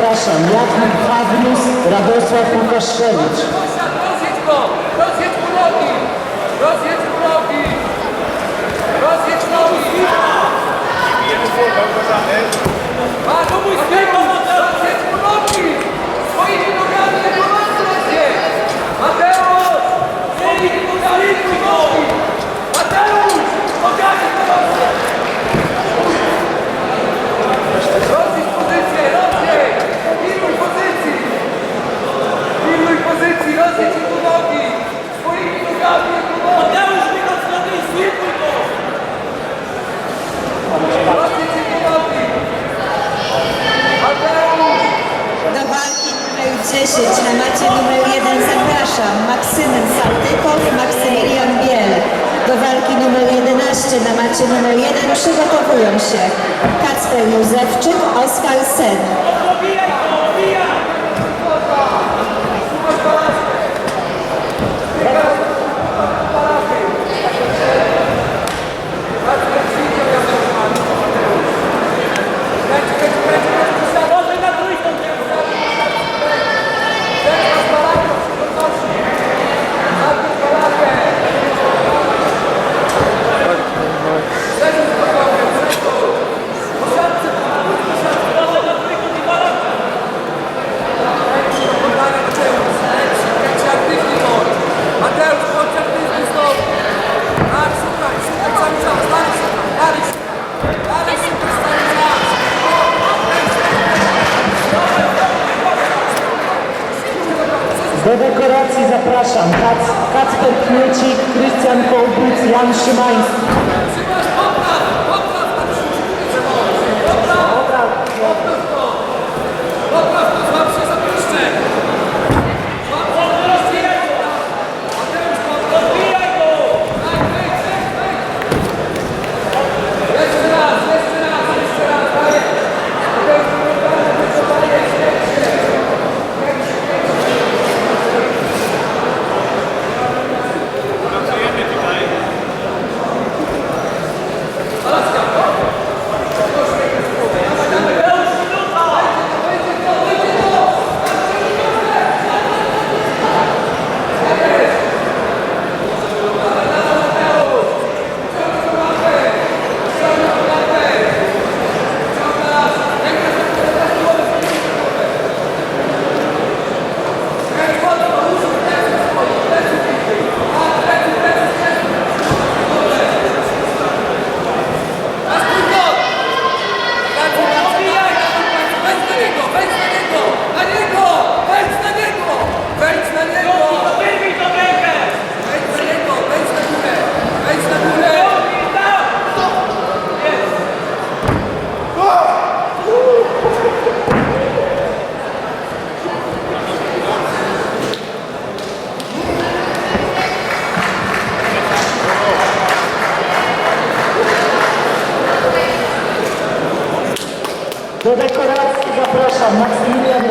zapraszam. Jacek Fagnus, Radosław Łukaszewicz. starcie numer jeden przygotowują się Kacper Józefczyk, Oskar Sen. Do dekoracji zapraszam Kac, Kacper Kmiecik, Krystian Kołbuc, Jan Szymański. do dekoracji zapraszam Maksymilian